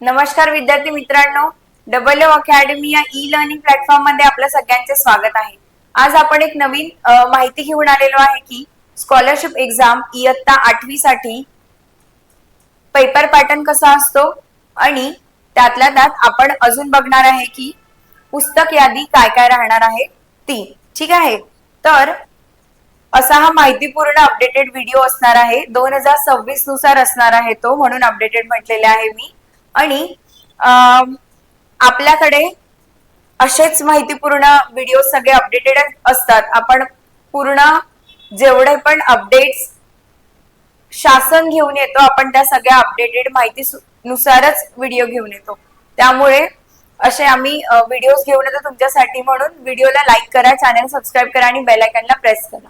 नमस्कार विद्यार्थी मित्रांनो. डबल अकॅडमी या ई लर्निंग प्लॅटफॉर्ममध्ये आपलं सगळ्यांचे स्वागत आहे. आज आपण एक नवीन माहिती घेऊन आलेलो आहे की स्कॉलरशिप एक्झाम इयत्ता आठवी साठी पेपर पॅटर्न कसा असतो आणि त्यातल्या त्यात आपण अजून बघणार आहे की पुस्तक यादी काय काय राहणार आहे ती. ठीक आहे? तर असा हा माहितीपूर्ण अपडेटेड व्हिडिओ असणार आहे. दोन हजार सव्वीसनुसार असणार आहे तो म्हणून अपडेटेड म्हटलेले आहे मी. आणि आपल्याकडे असेच माहितीपूर्ण व्हिडिओ सगळे अपडेटेड असतात. आपण पूर्ण जेवढे पण अपडेट्स शासन घेऊन येतो आपण त्या सगळ्या अपडेटेड माहिती नुसारच व्हिडिओ घेऊन येतो. त्यामुळे असे आम्ही व्हिडिओज घेऊन येतो तुमच्यासाठी म्हणून. व्हिडिओला लाईक करा चॅनल सबस्क्राईब करा आणि बेल आयकॉनला प्रेस करा.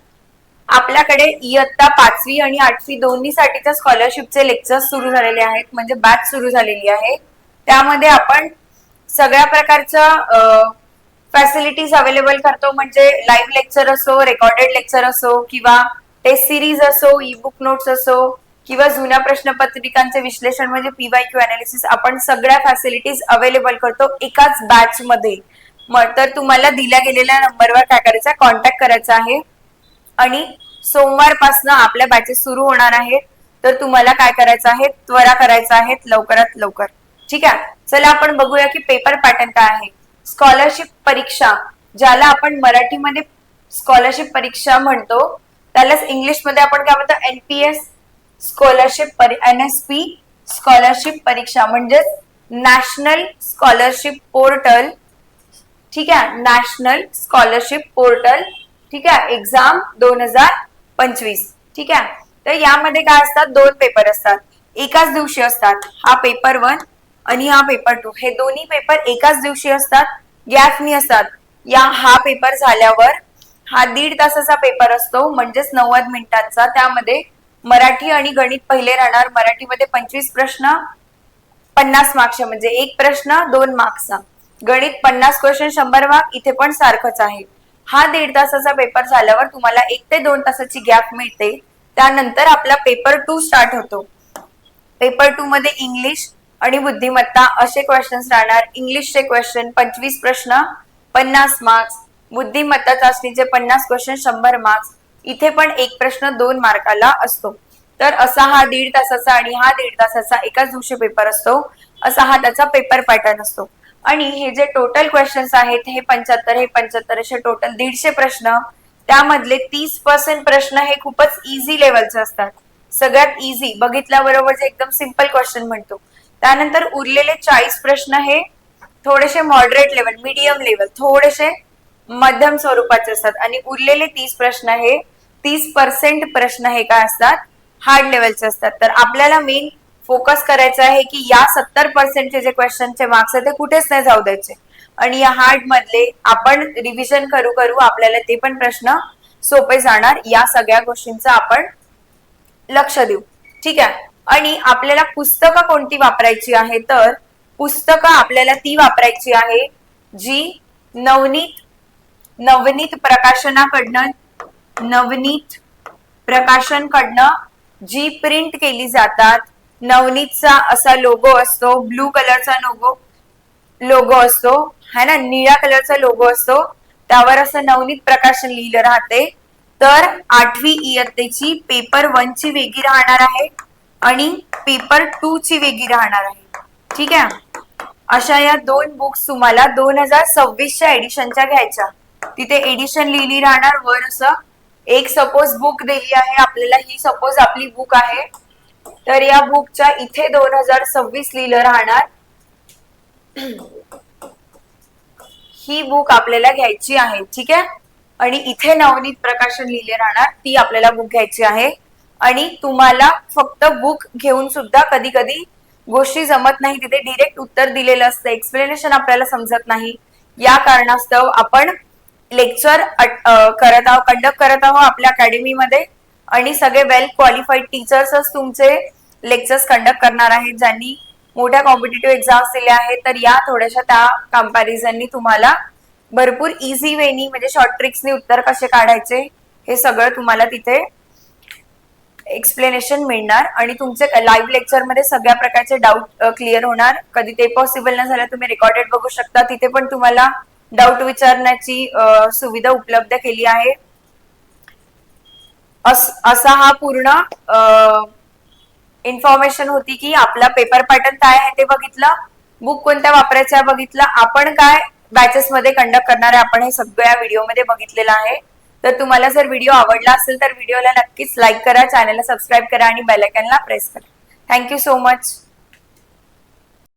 आपल्याकडे इयत्ता पाचवी आणि आठवी दोन्हीसाठीच्या स्कॉलरशिपचे लेक्चर्स सुरू झालेले आहेत. म्हणजे बॅच सुरू झालेली आहे. त्यामध्ये आपण सगळ्या प्रकारच्या फॅसिलिटीज अवेलेबल करतो. म्हणजे लाईव्ह लेक्चर असो रेकॉर्डेड लेक्चर असो किंवा टेस्ट सिरीज असो ई बुक नोट्स असो किंवा जुन्या प्रश्नपत्रिकांचे विश्लेषण म्हणजे पीवाय क्यू अनालिसिस आपण सगळ्या फॅसिलिटीज अवेलेबल करतो एकाच बॅच मध्ये. मग तर तुम्हाला दिल्या गेलेल्या नंबरवर काय करायचं कॉन्टॅक्ट करायचा आहे. आणि सोमवारपासून आपल्या बॅचेस सुरू होणार आहेत. तर तुम्हाला काय करायचं आहे? त्वरा करायचा आहे. लवकरात लवकर. ठीक आहे? चला आपण बघूया की पेपर पॅटर्न काय आहे. स्कॉलरशिप परीक्षा ज्याला आपण मराठीमध्ये स्कॉलरशिप परीक्षा म्हणतो त्यालाच इंग्लिशमध्ये आपण काय म्हणतो? NPS scholarship N S P scholarship परीक्षा म्हणजेच नॅशनल स्कॉलरशिप पोर्टल ठीक आहे? नॅशनल स्कॉलरशिप पोर्टल ठीक आहे? एक्झाम दोन हजार पंचवीस. ठीक आहे? तर यामध्ये काय असतात? दोन पेपर असतात. एकाच दिवशी असतात. हा पेपर वन आणि हा पेपर टू हे दोन्ही पेपर एकाच दिवशी असतात. गॅपनी असतात. या हा पेपर झाल्यावर हा दीड तासाचा पेपर असतो. म्हणजेच नव्वद मिनिटांचा. त्यामध्ये मराठी आणि गणित पहिले राहणार. मराठीमध्ये पंचवीस प्रश्न पन्नास मार्क्सचे म्हणजे एक प्रश्न दोन मार्क्सचा. गणित पन्नास क्वेश्चन शंभर मार्क. इथे पण सारखंच आहे. हा दीड तासाचा पेपर झाल्यावर तुम्हाला एक ते दोन तासाची गॅप मिळते. त्यानंतर आपला पेपर टू स्टार्ट होतो. पेपर टू मध्ये इंग्लिश आणि बुद्धिमत्ता असे क्वेश्चन्स राहणार. इंग्लिशचे क्वेश्चन पंचवीस प्रश्न पन्नास मार्क्स बुद्धिमत्ता चाचणीचे पन्नास क्वेश्चन शंभर मार्क्स इथे पण एक प्रश्न दोन मार्काला असतो. तर असा हा दीड तासाचा आणि हा दीड तासाचा एकाच दिवशी पेपर असतो. असा हा त्याचा पेपर पॅटर्न असतो. आणि हे जे टोटल क्वेश्चन्स आहेत हे पंच्याहत्तर हे पंच्याहत्तर असे टोटल दीडशे प्रश्न त्यामधले तीस पर्सेंट प्रश्न हे खूपच इझी लेवलचे असतात. सगळ्यात इझी बघितल्याबरोबर जे एकदम सिंपल क्वेश्चन म्हणतो. त्यानंतर उरलेले चाळीस प्रश्न हे थोडेसे मॉडरेट लेवल मीडियम लेवल थोडेसे मध्यम स्वरूपाचे असतात. आणि उरलेले तीस प्रश्न हे तीस पर्सेंट प्रश्न हे काय असतात? हार्ड लेवलचे असतात. तर आपल्याला मेन फोकस करायचं आहे की या सत्तर पर्सेंटचे जे क्वेश्चनचे मार्क्स आहेत ते कुठेच नाही जाऊ द्यायचे. आणि या हार्ड मधले आपण रिव्हिजन करू करू आपल्याला ते पण प्रश्न सोपे जाणार. या सगळ्या गोष्टींचं आपण लक्ष देऊ. ठीक आहे? आणि आपल्याला पुस्तकं कोणती वापरायची आहे? तर पुस्तकं आपल्याला ती वापरायची आहे जी नवनीत नवनीत प्रकाशनाकडनं नवनीत प्रकाशनकडनं जी प्रिंट केली जातात नवनीतचा असा लोगो असतो ब्लू कलरचा लोगो लोगो असतो है ना? निळ्या कलरचा लोगो असतो. त्यावर असं नवनीत प्रकाशन लिहिलं राहते. तर आठवी इयत्तेची पेपर वन ची वेगळी राहणार आहे आणि पेपर टू ची वेगळी राहणार आहे. ठीक आहे? अशा या दोन बुक्स तुम्हाला दोन हजार सव्वीसच्या एडिशनच्या घ्यायच्या. तिथे एडिशन लिहिली राहणार. वर असं एक सपोज बुक दिली आहे. आपल्याला ही सपोज आपली बुक आहे. तर या बुकच्या इथे दोन हजार सव्वीस लिहिलं राहणार. ही बुक आपल्याला घ्यायची आहे ठीक आहे? आणि इथे नवनीत प्रकाशन लिहिले राहणार ती आपल्याला बुक घ्यायची आहे. आणि तुम्हाला फक्त बुक घेऊन सुद्धा कधी कधी गोष्टी जमत नाही तिथे डिरेक्ट उत्तर दिलेलं असतं एक्सप्लेनेशन आपल्याला समजत नाही. या कारणास्तव आपण लेक्चर करत आहोत कंडक्ट करत आहोत आपल्या अकॅडमीमध्ये आणि सगळे वेल क्वालिफाईड टीचर्सच तुमचे लेक्चर्स कंडक्ट करणार आहेत. ज्यांनी मोठ्या कॉम्पिटेटिव्ह एक्झाम्स दिल्या आहेत तर या थोड्याशा त्या कम्पॅरिझननी तुम्हाला भरपूर इझी वेनी म्हणजे शॉर्ट ट्रिक्सनी उत्तर कसे काढायचे हे सगळं तुम्हाला तिथे एक्सप्लेनेशन मिळणार. आणि तुमचे लाईव्ह लेक्चरमध्ये सगळ्या प्रकारचे डाऊट क्लिअर होणार. कधी ते पॉसिबल न झालं तुम्ही रेकॉर्डेड बघू शकता. तिथे पण तुम्हाला डाऊट विचारण्याची सुविधा उपलब्ध केली आहे. अस- असा हा पूर्ण इन्फॉर्मेशन होती की आपला पेपर पॅटर्न काय आहे ते बघितलं बुक कोणत्या वापरायच्या आहे बघितलं आपण काय बॅचेस मध्ये कंडक्ट करणार आहे आपण हे सगळ्या व्हिडिओमध्ये बघितलेलं आहे. तर तुम्हाला जर व्हिडिओ आवडला असेल तर व्हिडिओला नक्कीच लाईक करा चॅनलला सबस्क्राईब करा आणि बेल प्रेस करा. Thank you so much